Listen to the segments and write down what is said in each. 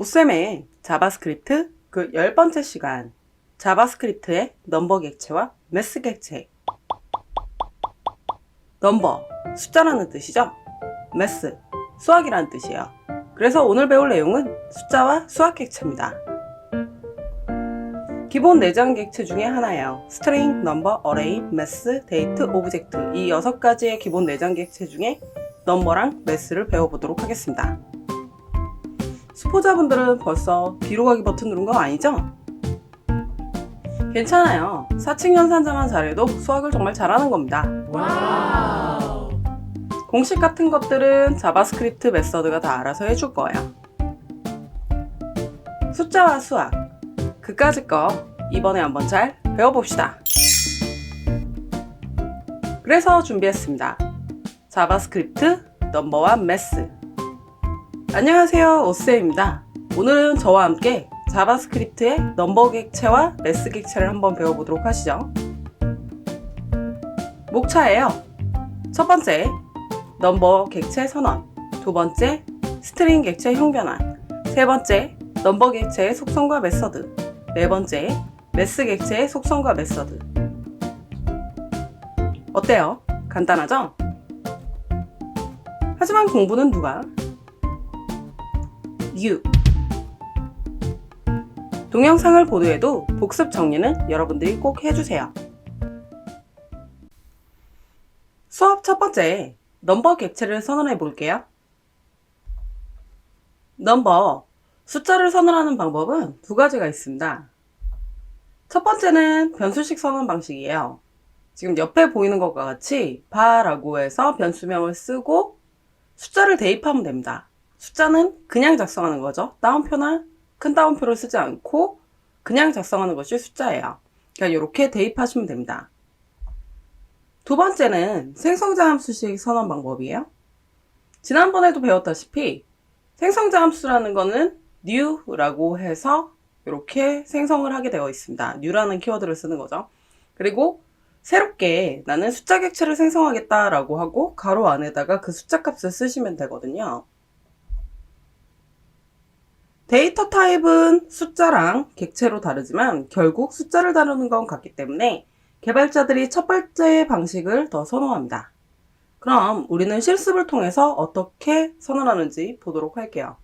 오쌤의 자바스크립트 그 열 번째 시간. 자바스크립트의 넘버 객체와 매스 객체. 넘버 숫자라는 뜻이죠? 매스 수학이라는 뜻이에요. 그래서 오늘 배울 내용은 숫자와 수학 객체입니다. 기본 내장 객체 중에 하나예요. 스트링, 넘버, 어레이, 매스, 데이트, 오브젝트. 이 여섯 가지의 기본 내장 객체 중에 넘버랑 매스를 배워보도록 하겠습니다 수포자분들은 벌써 뒤로 가기 버튼 누른 거 아니죠? 괜찮아요. 사칙 연산자만 잘해도 수학을 정말 잘하는 겁니다. 공식 같은 것들은 자바스크립트 메서드가 다 알아서 해줄 거예요. 숫자와 수학. 그까짓 거 이번에 한번 잘 배워봅시다. 그래서 준비했습니다. 자바스크립트, 넘버와 매스. 안녕하세요. 오쌤입니다. 오늘은 저와 함께 자바스크립트의 넘버 객체와 매스 객체를 한번 배워보도록 하시죠. 목차예요. 첫 번째, 넘버 객체 선언. 두 번째, 스트링 객체 형변환. 세 번째, 넘버 객체의 속성과 메서드. 네 번째, 매스 객체의 속성과 메서드. 어때요? 간단하죠? 하지만 공부는 누가? U 동영상을 보도해도 복습 정리는 여러분들이 꼭 해주세요. 수업 첫 번째, 넘버 객체를 선언해 볼게요. 넘버, 숫자를 선언하는 방법은 두 가지가 있습니다. 첫 번째는 변수식 선언 방식이에요. 지금 옆에 보이는 것과 같이 바라고 해서 변수명을 쓰고 숫자를 대입하면 됩니다. 숫자는 그냥 작성하는 거죠. 따옴표나 큰 따옴표를 쓰지 않고 그냥 작성하는 것이 숫자예요. 그러니까 이렇게 대입하시면 됩니다. 두 번째는 생성자 함수식 선언 방법이에요. 지난번에도 배웠다시피 생성자 함수라는 거는 new라고 해서 이렇게 생성을 하게 되어 있습니다. new라는 키워드를 쓰는 거죠. 그리고 새롭게 나는 숫자 객체를 생성하겠다라고 하고 가로 안에다가 그 숫자 값을 쓰시면 되거든요. 데이터 타입은 숫자랑 객체로 다르지만 결국 숫자를 다루는 건 같기 때문에 개발자들이 첫 번째 방식을 더 선호합니다. 그럼 우리는 실습을 통해서 어떻게 선언하는지 보도록 할게요.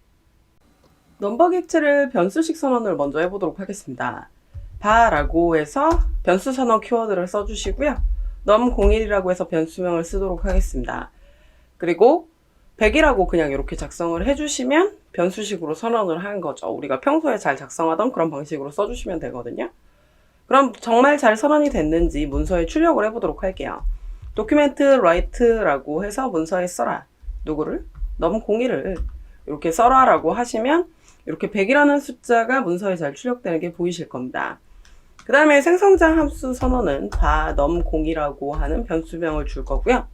넘버 객체를 변수식 선언을 먼저 해보도록 하겠습니다. 바라고 해서 변수 선언 키워드를 써주시고요. 넘01이라고 해서 변수명을 쓰도록 하겠습니다. 그리고 100이라고 그냥 이렇게 작성을 해주시면 변수식으로 선언을 한 거죠. 우리가 평소에 잘 작성하던 그런 방식으로 써주시면 되거든요. 그럼 정말 잘 선언이 됐는지 문서에 출력을 해보도록 할게요. 라이트라고 해서 문서에 써라. 누구를? 넘 01을 이렇게 써라라고 하시면 이렇게 100이라는 숫자가 문서에 잘 출력되는 게 보이실 겁니다. 그 다음에 생성자 함수 선언은 바넘 0이라고 하는 변수명을 줄 거고요.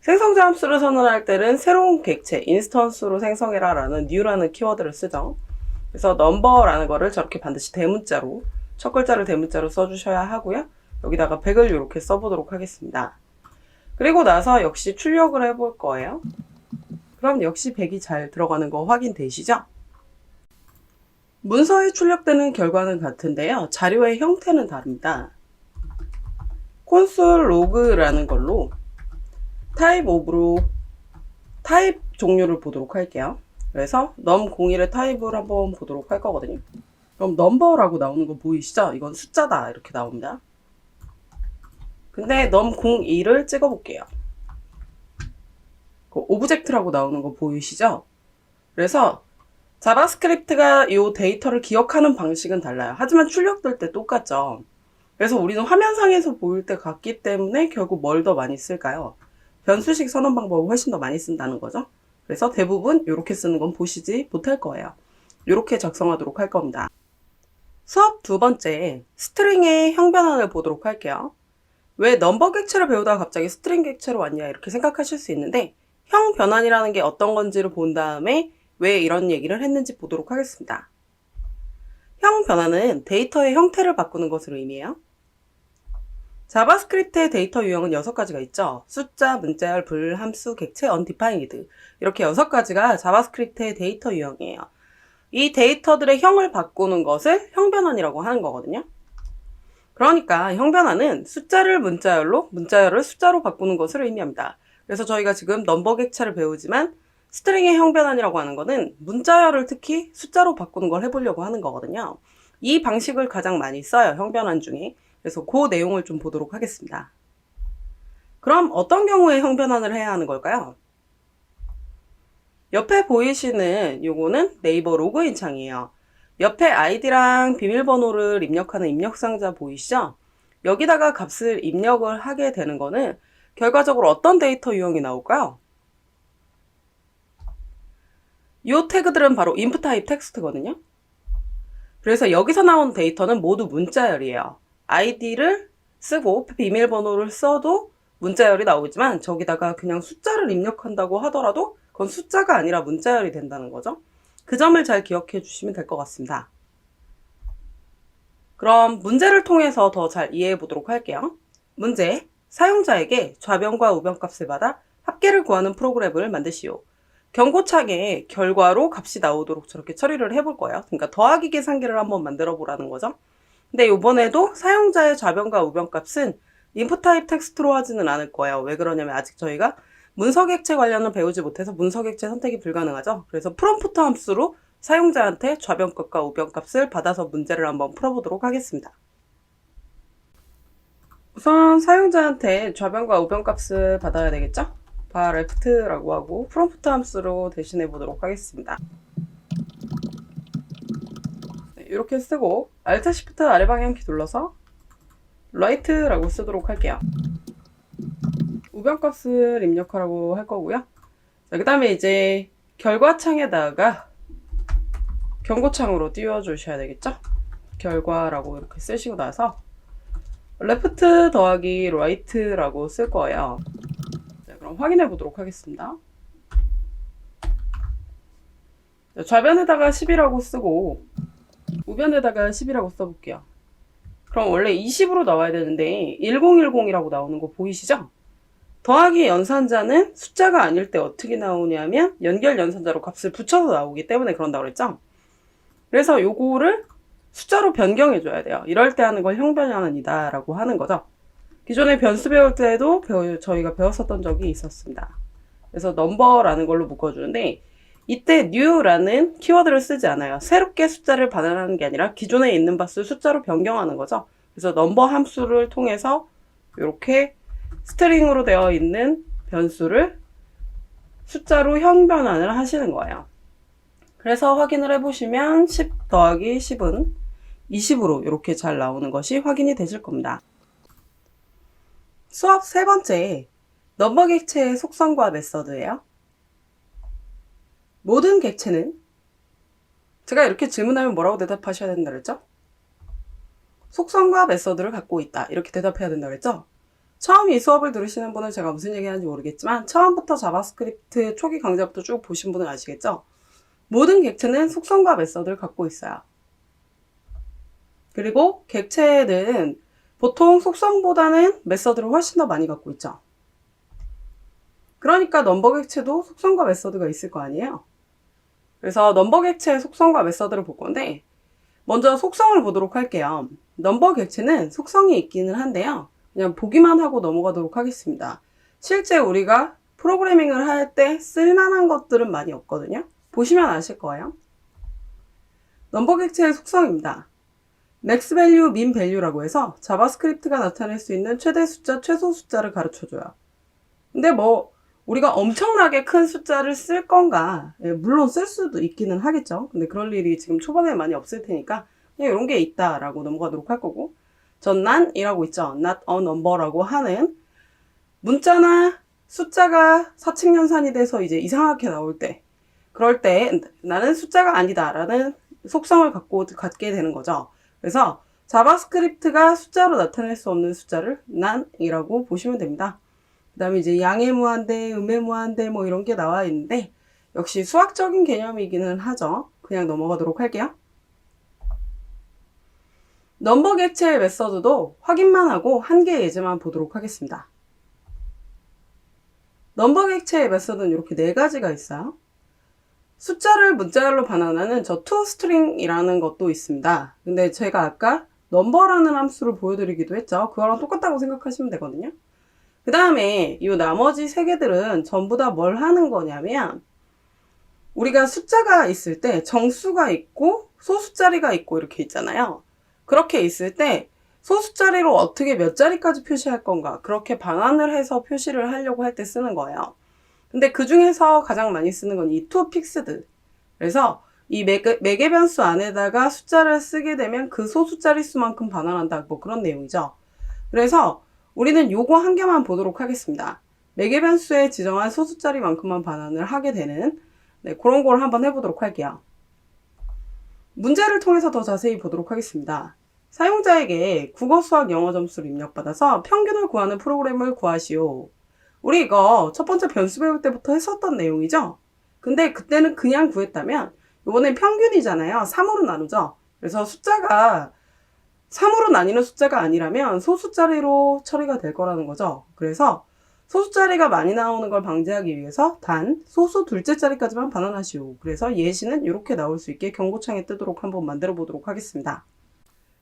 생성자 함수를 선언할 때는 새로운 객체, 인스턴스로 생성해라 라는 new라는 키워드를 쓰죠. 그래서 number라는 거를 저렇게 반드시 대문자로, 첫 글자를 대문자로 써주셔야 하고요. 여기다가 100을 이렇게 써보도록 하겠습니다. 그리고 나서 역시 출력을 해볼 거예요. 그럼 역시 100이 잘 들어가는 거 확인되시죠? 문서에 출력되는 결과는 같은데요. 자료의 형태는 다릅니다. 콘솔 로그라는 걸로 타입 오브로 타입 종류를 보도록 할게요. 그래서 넘 01의 타입을 한번 보도록 할 거거든요. 그럼 넘버라고 나오는 거 보이시죠? 이건 숫자다 이렇게 나옵니다. 근데 넘 01을 찍어 볼게요. 그 오브젝트라고 나오는 거 보이시죠? 그래서 자바스크립트가 이 데이터를 기억하는 방식은 달라요. 하지만 출력될 때 똑같죠. 그래서 우리는 화면상에서 보일 때 같기 때문에 결국 뭘 더 많이 쓸까요? 변수식 선언 방법을 훨씬 더 많이 쓴다는 거죠. 그래서 대부분 이렇게 쓰는 건 보시지 못할 거예요. 이렇게 작성하도록 할 겁니다. 수업 두 번째, 스트링의 형변환을 보도록 할게요. 왜 넘버 객체를 배우다가 갑자기 스트링 객체로 왔냐 이렇게 생각하실 수 있는데 형 변환이라는 게 어떤 건지를 본 다음에 왜 이런 얘기를 했는지 보도록 하겠습니다. 형 변환은 데이터의 형태를 바꾸는 것을 의미해요. 자바스크립트의 데이터 유형은 6가지가 있죠. 숫자, 문자열, 불, 함수, 객체, undefined 이렇게 6가지가 자바스크립트의 데이터 유형이에요. 이 데이터들의 형을 바꾸는 것을 형변환이라고 하는 거거든요. 그러니까 형변환은 숫자를 문자열로, 문자열을 숫자로 바꾸는 것을 의미합니다. 그래서 저희가 지금 넘버 객차를 배우지만 스트링의 형변환이라고 하는 거는 문자열을 특히 숫자로 바꾸는 걸 해보려고 하는 거거든요. 이 방식을 가장 많이 써요, 형변환 중에. 그래서 그 내용을 좀 보도록 하겠습니다. 그럼 어떤 경우에 형변환을 해야 하는 걸까요? 옆에 보이시는 요거는 네이버 로그인 창이에요. 옆에 아이디랑 비밀번호를 입력하는 입력 상자 보이시죠? 여기다가 값을 입력을 하게 되는 거는 결과적으로 어떤 데이터 유형이 나올까요? 이 태그들은 바로 type 텍스트거든요. 그래서 여기서 나온 데이터는 모두 문자열이에요. 아이디를 쓰고 비밀번호를 써도 문자열이 나오지만 저기다가 그냥 숫자를 입력한다고 하더라도 그건 숫자가 아니라 문자열이 된다는 거죠. 그 점을 잘 기억해 주시면 될 것 같습니다. 그럼 문제를 통해서 더 잘 이해해 보도록 할게요. 문제. 사용자에게 좌변과 우변값을 받아 합계를 구하는 프로그램을 만드시오. 경고창에 결과로 값이 나오도록 저렇게 처리를 해볼 거예요. 그러니까 더하기 계산기를 한번 만들어 보라는 거죠. 근데 이번에도 사용자의 좌변과 우변값은 인풋 타입 텍스트로 하지는 않을 거예요. 왜 그러냐면 아직 저희가 문서 객체 관련을 배우지 못해서 문서 객체 선택이 불가능하죠. 그래서 프롬프트 함수로 사용자한테 좌변값과 우변값을 받아서 문제를 한번 풀어보도록 하겠습니다. 우선 사용자한테 좌변과 우변값을 받아야 되겠죠? 바 left라고 하고 프롬프트 함수로 대신해 보도록 하겠습니다. 네, 이렇게 쓰고 Alt Shift 아래 방향키 눌러서 right라고 쓰도록 할게요. 우변값을 입력하라고 할 거고요. 그 다음에 이제 결과창에다가 경고창으로 띄워주셔야 되겠죠? 결과라고 이렇게 쓰시고 나서 left 더하기 right라고 쓸 거예요. 자, 그럼 확인해 보도록 하겠습니다. 자, 좌변에다가 10이라고 쓰고 우변에다가 10이라고 써볼게요. 그럼 원래 20으로 나와야 되는데 1010이라고 나오는 거 보이시죠? 더하기 연산자는 숫자가 아닐 때 어떻게 나오냐면 연결 연산자로 값을 붙여서 나오기 때문에 그런다고 그랬죠? 그래서 요거를 숫자로 변경해 줘야 돼요. 이럴 때 하는 걸 형변환이다 라고 하는 거죠. 기존에 변수 배울 때도 배우, 저희가 배웠었던 적이 있었습니다. 그래서 넘버라는 걸로 묶어주는데 이때 new라는 키워드를 쓰지 않아요. 새롭게 숫자를 반환하는 게 아니라 기존에 있는 바수 숫자로 변경하는 거죠. 그래서 넘버 함수를 통해서 이렇게 스트링으로 되어 있는 변수를 숫자로 형변환을 하시는 거예요. 그래서 확인을 해보시면 10 더하기 10은 20으로 이렇게 잘 나오는 것이 확인이 되실 겁니다. 수업 세 번째, 넘버 객체의 속성과 메서드예요. 모든 객체는 제가 이렇게 질문하면 뭐라고 대답하셔야 된다 그랬죠? 속성과 메서드를 갖고 있다. 이렇게 대답해야 된다 그랬죠? 처음 이 수업을 들으시는 분은 제가 무슨 얘기 하는지 모르겠지만 처음부터 자바스크립트 초기 강좌부터 쭉 보신 분은 아시겠죠? 모든 객체는 속성과 메서드를 갖고 있어요. 그리고 객체는 보통 속성보다는 메서드를 훨씬 더 많이 갖고 있죠. 그러니까 넘버 객체도 속성과 메서드가 있을 거 아니에요. 그래서 넘버 객체의 속성과 메서드를 볼 건데 먼저 속성을 보도록 할게요. 넘버 객체는 속성이 있기는 한데요. 그냥 보기만 하고 넘어가도록 하겠습니다. 실제 우리가 프로그래밍을 할 때 쓸만한 것들은 많이 없거든요. 보시면 아실 거예요. 넘버 객체의 속성입니다. 맥스 밸류, 민 밸류라고 해서 자바스크립트가 나타낼 수 있는 최대 숫자, 최소 숫자를 가르쳐줘요. 근데 뭐 우리가 엄청나게 큰 숫자를 쓸 건가? 예, 물론 쓸 수도 있기는 하겠죠. 근데 그럴 일이 지금 초반에 많이 없을 테니까 그냥 이런 게 있다라고 넘어가도록 할 거고 전 난이라고 있죠. not a number라고 하는 문자나 숫자가 사칙 연산이 돼서 이제 이상하게 나올 때 그럴 때 나는 숫자가 아니다라는 속성을 갖고 갖게 되는 거죠. 그래서 자바스크립트가 숫자로 나타낼 수 없는 숫자를 난이라고 보시면 됩니다. 그 다음에 이제 양의 무한대, 음의 무한대 뭐 이런 게 나와 있는데 역시 수학적인 개념이기는 하죠. 그냥 넘어가도록 할게요. 넘버 객체의 메서드도 확인만 하고 한 개 예제만 보도록 하겠습니다. 넘버 객체의 메서드는 이렇게 네 가지가 있어요. 숫자를 문자열로 반환하는 저 toString이라는 것도 있습니다. 근데 제가 아까 넘버라는 함수를 보여드리기도 했죠. 그거랑 똑같다고 생각하시면 되거든요. 그 다음에 이 나머지 세 개들은 전부 다 뭘 하는 거냐면 우리가 숫자가 있을 때 정수가 있고 소수자리가 있고 이렇게 있잖아요. 그렇게 있을 때 소수자리로 어떻게 몇 자리까지 표시할 건가 그렇게 방안을 해서 표시를 하려고 할 때 쓰는 거예요. 근데 그 중에서 가장 많이 쓰는 건 이 toFixed. 그래서 이 매개, 매개 변수 안에다가 숫자를 쓰게 되면 그 소수자리 수만큼 반환한다. 뭐 그런 내용이죠. 그래서 우리는 요거 한 개만 보도록 하겠습니다. 매개 변수에 지정한 소수자리만큼만 반환을 하게 되는 네, 그런 걸 한번 해보도록 할게요. 문제를 통해서 더 자세히 보도록 하겠습니다. 사용자에게 국어, 수학, 영어 점수를 입력받아서 평균을 구하는 프로그램을 구하시오. 우리 이거 첫 번째 변수 배울 때부터 했었던 내용이죠? 근데 그때는 그냥 구했다면 이번엔 평균이잖아요. 3으로 나누죠? 그래서 숫자가 3으로 나뉘는 숫자가 아니라면 소수자리로 처리가 될 거라는 거죠. 그래서 소수자리가 많이 나오는 걸 방지하기 위해서 단 소수 둘째 자리까지만 반환하시오. 그래서 예시는 이렇게 나올 수 있게 경고창에 뜨도록 한번 만들어 보도록 하겠습니다.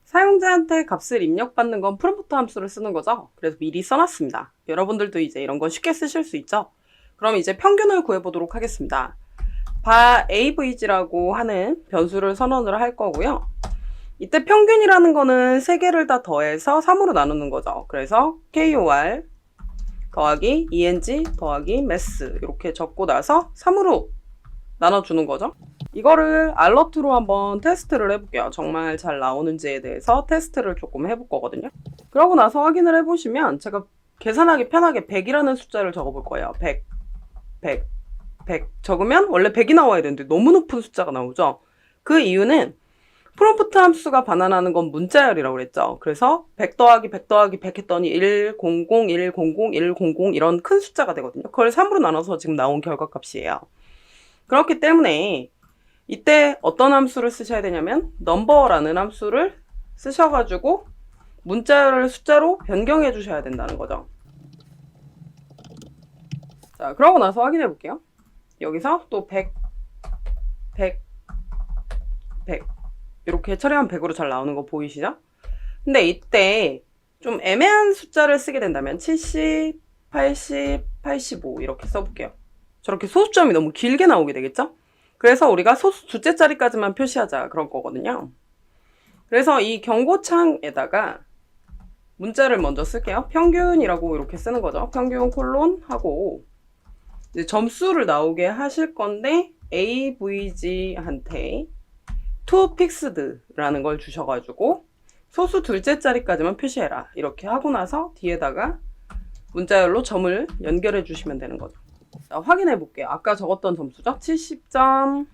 사용자한테 값을 입력받는 건 프롬프트 함수를 쓰는 거죠. 그래서 미리 써놨습니다. 여러분들도 이제 이런 건 쉽게 쓰실 수 있죠. 그럼 이제 평균을 구해보도록 하겠습니다. 바 avg라고 하는 변수를 선언을 할 거고요. 이때 평균이라는 거는 세 개를 다 더해서 3으로 나누는 거죠. 그래서 KOR 더하기 ENG 더하기 MES 이렇게 적고 나서 3으로 나눠주는 거죠. 이거를 알러트로 한번 테스트를 해볼게요. 정말 잘 나오는지에 대해서 테스트를 조금 해볼 거거든요. 그러고 나서 확인을 해보시면 제가 계산하기 편하게 100이라는 숫자를 적어볼 거예요. 100, 100, 100 적으면 원래 100이 나와야 되는데 너무 높은 숫자가 나오죠. 그 이유는 프롬프트 함수가 반환하는 건 문자열이라고 그랬죠. 그래서 100 더하기 100 더하기 100 했더니 100, 100, 100 이런 큰 숫자가 되거든요. 그걸 3으로 나눠서 지금 나온 결과값이에요. 그렇기 때문에 이때 어떤 함수를 쓰셔야 되냐면 number라는 함수를 쓰셔가지고 문자열을 숫자로 변경해 주셔야 된다는 거죠. 자, 그러고 나서 확인해 볼게요. 여기서 또 100, 100, 100 이렇게 처리하면 100으로 잘 나오는 거 보이시죠? 근데 이때 좀 애매한 숫자를 쓰게 된다면 70, 80, 85 이렇게 써볼게요. 저렇게 소수점이 너무 길게 나오게 되겠죠? 그래서 우리가 소수 두째 자리까지만 표시하자 그런 거거든요. 그래서 이 경고창에다가 문자를 먼저 쓸게요. 평균이라고 이렇게 쓰는 거죠. 평균 콜론 하고 점수를 나오게 하실 건데 AVG한테 to fixed라는 걸 주셔가지고 소수 둘째 자리까지만 표시해라 이렇게 하고 나서 뒤에다가 문자열로 점을 연결해 주시면 되는 거죠. 자, 확인해 볼게요. 아까 적었던 점수죠? 70점,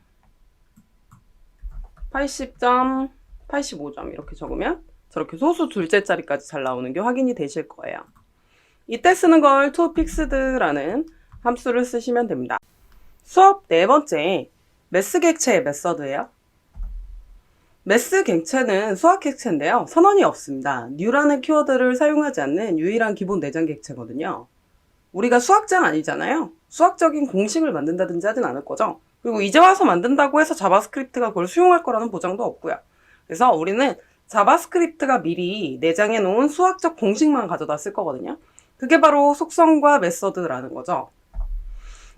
80점, 85점 이렇게 적으면 저렇게 소수 둘째 자리까지 잘 나오는 게 확인이 되실 거예요. 이때 쓰는 걸 toFixed라는 함수를 쓰시면 됩니다. 수업 네 번째, 매스 객체의 메서드예요. 매스 객체는 수학 객체인데요. 선언이 없습니다. new라는 키워드를 사용하지 않는 유일한 기본 내장 객체거든요. 우리가 수학자는 아니잖아요. 수학적인 공식을 만든다든지 하진 않을 거죠. 그리고 이제 와서 만든다고 해서 자바스크립트가 그걸 수용할 거라는 보장도 없고요. 그래서 우리는 자바스크립트가 미리 내장해 놓은 수학적 공식만 가져다 쓸 거거든요. 그게 바로 속성과 메서드라는 거죠.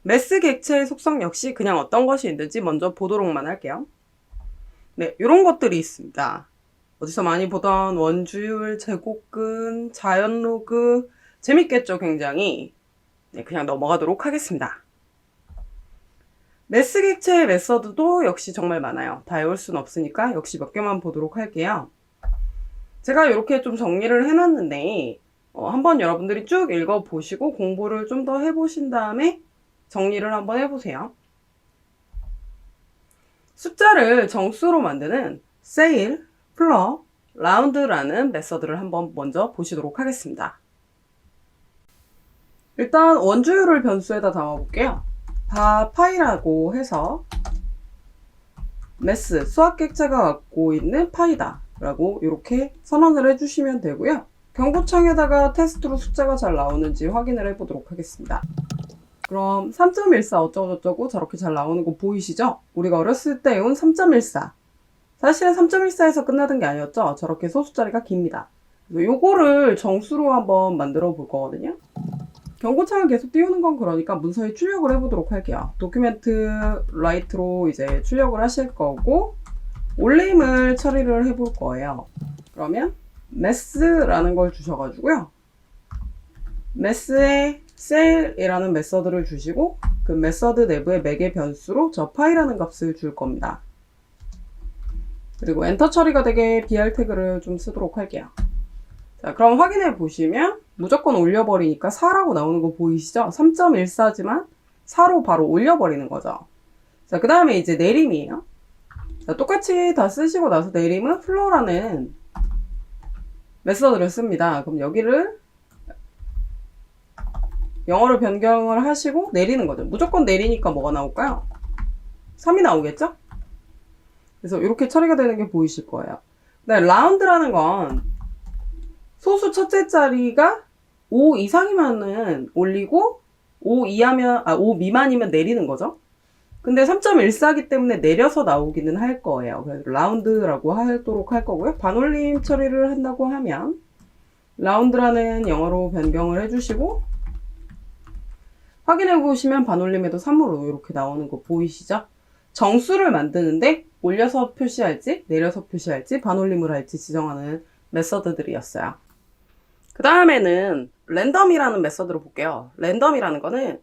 매스 객체의 속성 역시 그냥 어떤 것이 있는지 먼저 보도록만 할게요. 네, 이런 것들이 있습니다. 어디서 많이 보던 원주율, 제곱근, 자연로그 재밌겠죠, 굉장히. 네, 그냥 넘어가도록 하겠습니다. 매스 객체의 메서드도 역시 정말 많아요. 다 외울 순 없으니까 역시 몇 개만 보도록 할게요. 제가 이렇게 좀 정리를 해놨는데 어, 한번 여러분들이 쭉 읽어보시고 공부를 좀 더 해보신 다음에 정리를 한번 해보세요. 숫자를 정수로 만드는 세일, 플러, 라운드라는 메서드를 한번 먼저 보시도록 하겠습니다. 일단 원주율을 변수에다 담아볼게요. 바 파이라고 해서 매스 수학 객체가 갖고 있는 파이다 라고 이렇게 선언을 해주시면 되고요. 경고창에다가 테스트로 숫자가 잘 나오는지 확인을 해보도록 하겠습니다. 그럼 3.14 어쩌고저쩌고 저렇게 잘 나오는 거 보이시죠? 우리가 어렸을 때 외운 3.14. 사실은 3.14에서 끝나던 게 아니었죠? 저렇게 소수자리가 깁니다. 그래서 요거를 정수로 한번 만들어 볼 거거든요. 경고창을 계속 띄우는 건 그러니까 문서에 출력을 해보도록 할게요. 도큐멘트 라이트로 이제 출력을 하실 거고 올림을 처리를 해볼 거예요. 그러면 메스라는 걸 주셔가지고요. 메스에 셀이라는 메서드를 주시고 그 메서드 내부의 매개 변수로 저 파이라는 값을 줄 겁니다. 그리고 엔터 처리가 되게 BR 태그를 좀 쓰도록 할게요. 자, 그럼 확인해 보시면 무조건 올려버리니까 4라고 나오는 거 보이시죠? 3.14지만 4로 바로 올려버리는 거죠. 자, 그 다음에 이제 내림이에요. 자, 똑같이 다 쓰시고 나서 내림은 플로라는 메서드를 씁니다. 그럼 여기를 영어로 변경을 하시고 내리는 거죠. 무조건 내리니까 뭐가 나올까요? 3이 나오겠죠? 그래서 이렇게 처리가 되는 게 보이실 거예요. 네, 라운드라는 건 소수 첫째 자리가 5 이상이면은 올리고 5 이하면 아, 5 미만이면 내리는 거죠. 근데 3.14기 때문에 내려서 나오기는 할 거예요. 그래서 라운드라고 하도록 할 거고요. 반올림 처리를 한다고 하면 라운드라는 영어로 변경을 해주시고 확인해 보시면 반올림에도 3으로 이렇게 나오는 거 보이시죠? 정수를 만드는데 올려서 표시할지 내려서 표시할지 반올림을 할지 지정하는 메서드들이었어요. 그 다음에는 랜덤이라는 메서드로 볼게요. 랜덤이라는 거는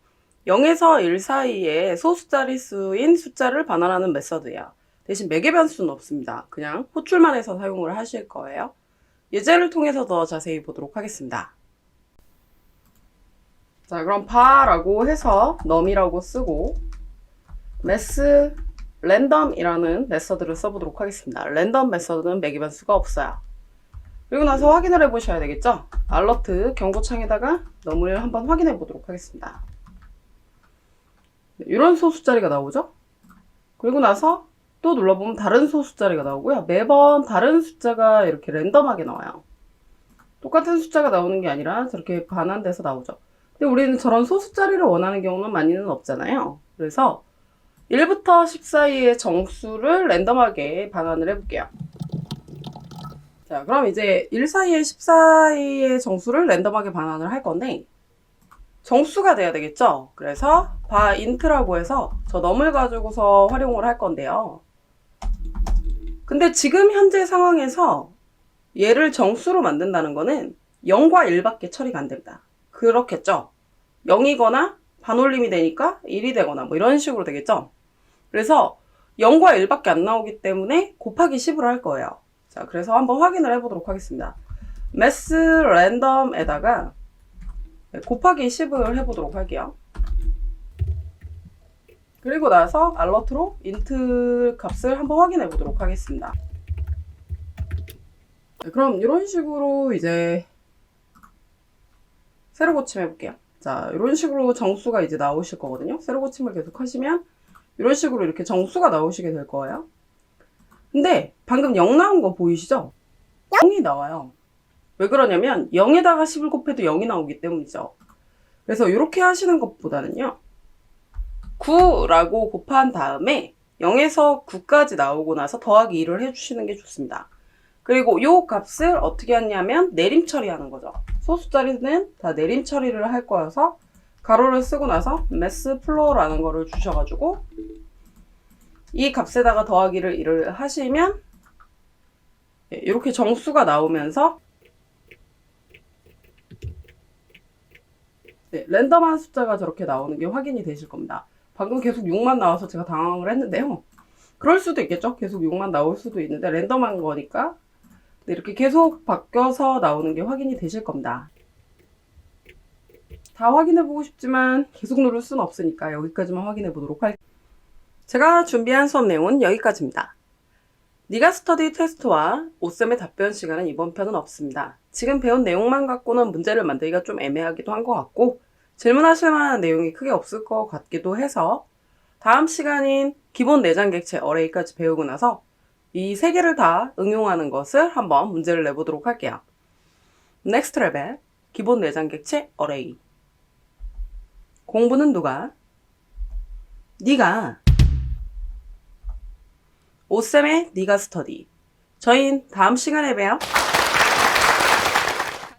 0에서 1 사이에 소수자리 수인 숫자를 반환하는 메서드예요. 대신 매개 변수는 없습니다. 그냥 호출만 해서 사용을 하실 거예요. 예제를 통해서 더 자세히 보도록 하겠습니다. 자, 그럼 바라고 해서 num이라고 쓰고 매스 랜덤이라는 메서드를 써보도록 하겠습니다. 랜덤 메서드는 매개 변수가 없어요. 그리고 나서 확인을 해보셔야 되겠죠? 알러트 경고창에다가 너무를 한번 확인해 보도록 하겠습니다. 네, 이런 소수자리가 나오죠? 그리고 나서 또 눌러보면 다른 소수자리가 나오고요. 매번 다른 숫자가 이렇게 랜덤하게 나와요. 똑같은 숫자가 나오는 게 아니라 저렇게 반환돼서 나오죠. 근데 우리는 저런 소수자리를 원하는 경우는 많이는 없잖아요. 그래서 1부터 10 사이의 정수를 랜덤하게 반환을 해볼게요. 자, 그럼 이제 1 사이에 10 사이의 정수를 랜덤하게 반환을 할 건데 정수가 돼야 되겠죠? 그래서 바 인트라고 해서 저 넘을 가지고서 활용을 할 건데요. 근데 지금 현재 상황에서 얘를 정수로 만든다는 거는 0과 1밖에 처리가 안 됩니다. 그렇겠죠? 0이거나 반올림이 되니까 1이 되거나 뭐 이런 식으로 되겠죠? 그래서 0과 1밖에 안 나오기 때문에 곱하기 10으로 할 거예요. 자, 그래서 한번 확인을 해보도록 하겠습니다. 매스 랜덤에다가 곱하기 10을 해보도록 할게요. 그리고 나서 알러트로 인트 값을 한번 확인해 보도록 하겠습니다. 네, 그럼 이런 식으로 이제 세로 고침 해볼게요. 자, 이런 식으로 정수가 이제 나오실 거거든요. 세로 고침을 계속 하시면 이런 식으로 이렇게 정수가 나오시게 될 거예요. 근데 방금 0 나온 거 보이시죠? 0이 나와요. 왜 그러냐면 0에다가 10을 곱해도 0이 나오기 때문이죠. 그래서 이렇게 하시는 것보다는요. 9라고 곱한 다음에 0에서 9까지 나오고 나서 더하기 2를 해주시는 게 좋습니다. 그리고 이 값을 어떻게 하냐면 내림 처리하는 거죠. 소수자리는 다 내림 처리를 할 거여서 가로를 쓰고 나서 매스 플로어라는 거를 주셔가지고 이 값에다가 더하기를 1을 하시면 예, 이렇게 정수가 나오면서 네, 랜덤한 숫자가 저렇게 나오는 게 확인이 되실 겁니다. 방금 계속 6만 나와서 제가 당황을 했는데요. 그럴 수도 있겠죠. 계속 6만 나올 수도 있는데 랜덤한 거니까 네, 이렇게 계속 바뀌어서 나오는 게 확인이 되실 겁니다. 다 확인해 보고 싶지만 계속 누를 수는 없으니까 여기까지만 확인해 보도록 할게요. 제가 준비한 수업 내용은 여기까지입니다. 니가 스터디 테스트와 오쌤의 답변 시간은 이번 편은 없습니다. 지금 배운 내용만 갖고는 문제를 만들기가 좀 애매하기도 한 것 같고 질문하실 만한 내용이 크게 없을 것 같기도 해서 다음 시간인 기본 내장 객체 어레이까지 배우고 나서 이 세 개를 다 응용하는 것을 한번 문제를 내보도록 할게요. 넥스트 레벨, 기본 내장객체 array. 공부는 누가? 네가. 오쌤의 네가 스터디. 저희는 다음 시간에 봬요.